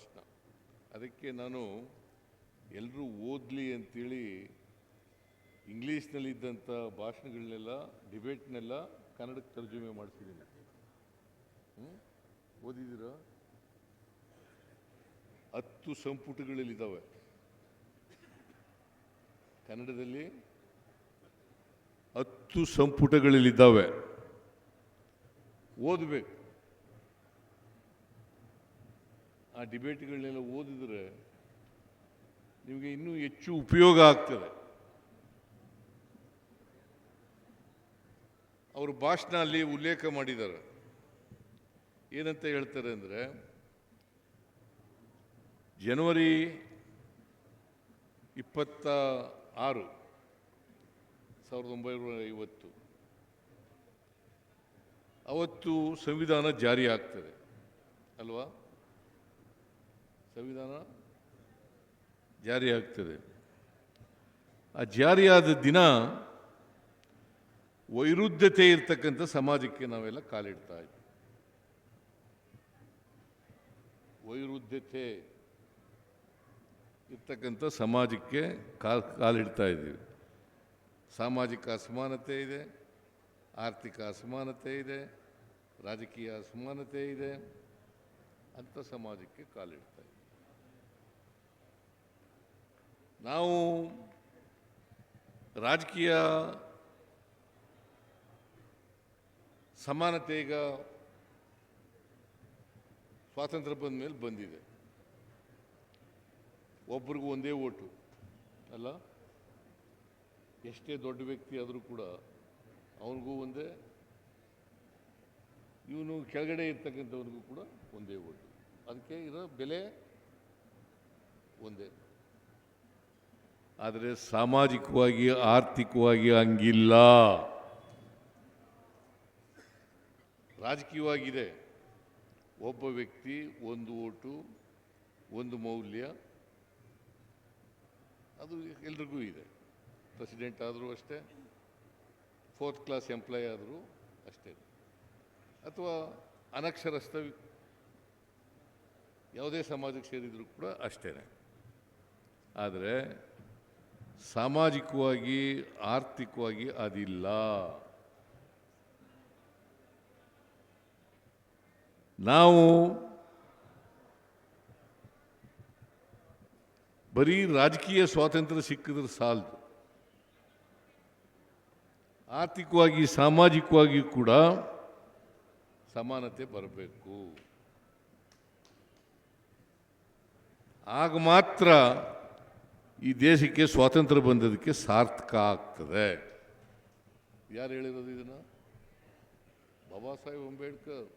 ಭಾಷಣ ಅದಕ್ಕೆ ನಾನು ಎಲ್ಲರೂ ಓದಲಿ ಅಂತೇಳಿ ಇಂಗ್ಲೀಷ್ನಲ್ಲಿದ್ದಂಥ ಭಾಷಣಗಳನ್ನೆಲ್ಲ, ಡಿಬೇಟ್ನೆಲ್ಲ ಕನ್ನಡಕ್ಕೆ ತರ್ಜುಮೆ ಮಾಡಿಸಿದ್ದೀನಿ. ಹ್ಞೂ ಓದಿದ್ದೀರಾ? ಹತ್ತು ಸಂಪುಟಗಳಲ್ಲಿದ್ದಾವೆ ಕನ್ನಡದಲ್ಲಿ ಹತ್ತು ಸಂಪುಟಗಳಲ್ಲಿದ್ದಾವೆ ಓದಬೇಕು. ಆ ಡಿಬೇಟ್ಗಳನ್ನೆಲ್ಲ ಓದಿದರೆ ನಿಮಗೆ ಇನ್ನೂ ಹೆಚ್ಚು ಉಪಯೋಗ ಆಗ್ತದೆ. ಅವರು ಭಾಷಣ ಅಲ್ಲಿ ಉಲ್ಲೇಖ ಮಾಡಿದ್ದಾರೆ. ಏನಂತ ಹೇಳ್ತಾರೆ ಅಂದರೆ, ಜನವರಿ ಇಪ್ಪತ್ತ ಆರು ಸಾವಿರದ ಒಂಬೈನೂರ ಐವತ್ತು ಅವತ್ತು ಸಂವಿಧಾನ ಜಾರಿ ಆಗ್ತದೆ. ಅಲ್ವಾ? ಸಂವಿಧಾನ ಜಾರಿಯಾಗ್ತದೆ. ಆ ಜಾರಿಯಾದ ದಿನ ವೈರುಧ್ಯತೆ ಇರ್ತಕ್ಕಂಥ ಸಮಾಜಕ್ಕೆ ನಾವೆಲ್ಲ ಕಾಲಿಡ್ತಾ ಇದ್ವಿ. ವೈರುಧ್ಯತೆ ಇರ್ತಕ್ಕಂಥ ಸಮಾಜಕ್ಕೆ ಕಾಲ್ ಕಾಲಿಡ್ತಾ ಇದ್ದೀವಿ ಸಾಮಾಜಿಕ ಅಸಮಾನತೆ ಇದೆ, ಆರ್ಥಿಕ ಅಸಮಾನತೆ ಇದೆ, ರಾಜಕೀಯ ಅಸಮಾನತೆ ಇದೆ, ಅಂಥ ಸಮಾಜಕ್ಕೆ ಕಾಲಿಡ್ತಾ ಇದ್ದೀವಿ ನಾವು ರಾಜಕೀಯ ಸಮಾನತೆ ಈಗ ಸ್ವಾತಂತ್ರ್ಯ ಬಂದ ಮೇಲೆ ಬಂದಿದೆ. ಒಬ್ರಿಗೂ ಒಂದೇ ಓಟು, ಅಲ್ಲ? ಎಷ್ಟೇ ದೊಡ್ಡ ವ್ಯಕ್ತಿ ಆದರೂ ಕೂಡ ಅವನಿಗೂ ಒಂದೇ, ಇವನು ಕೆಳಗಡೆ ಇರ್ತಕ್ಕಂಥವ್ರಿಗೂ ಕೂಡ ಒಂದೇ ಓಟು. ಅದಕ್ಕೆ ಇರೋ ಬೆಲೆ ಒಂದೇ. ಆದರೆ ಸಾಮಾಜಿಕವಾಗಿ, ಆರ್ಥಿಕವಾಗಿ ಹಂಗಿಲ್ಲ. ರಾಜಕೀಯವಾಗಿದೆ. ಒಬ್ಬ ವ್ಯಕ್ತಿ ಒಂದು ಓಟು, ಒಂದು ಮೌಲ್ಯ, ಅದು ಎಲ್ರಿಗೂ ಇದೆ. ಪ್ರೆಸಿಡೆಂಟ್ ಆದರೂ ಅಷ್ಟೇ ಫೋರ್ತ್ ಕ್ಲಾಸ್ ಎಂಪ್ಲಾಯ್ ಆದರೂ ಅಷ್ಟೇ. ಅಥವಾ ಅನಕ್ಷರಸ್ಥ ಯಾವುದೇ ಸಮಾಜಕ್ಕೆ ಸೇರಿದರೂ ಕೂಡ ಅಷ್ಟೇ ಆದರೆ ಸಾಮಾಜಿಕವಾಗಿ, ಆರ್ಥಿಕವಾಗಿ ಅದಿಲ್ಲ. ನಾವು ಬರೀ ರಾಜಕೀಯ ಸ್ವಾತಂತ್ರ್ಯ ಸಿಕ್ಕಿದ್ರೆ ಸಾಲದು. ಆರ್ಥಿಕವಾಗಿ, ಸಾಮಾಜಿಕವಾಗಿ ಕೂಡ ಸಮಾನತೆ ಬರಬೇಕು. ಆಗ ಮಾತ್ರ ಈ ದೇಶಕ್ಕೆ ಸ್ವಾತಂತ್ರ್ಯ ಬಂದದಕ್ಕೆ ಸಾರ್ಥಕ ಆಗ್ತದೆ. ಯಾರು ಹೇಳಿರೋದು ಇದನ್ನು? ಬಾಬಾ ಸಾಹೇಬ್ ಅಂಬೇಡ್ಕರ್.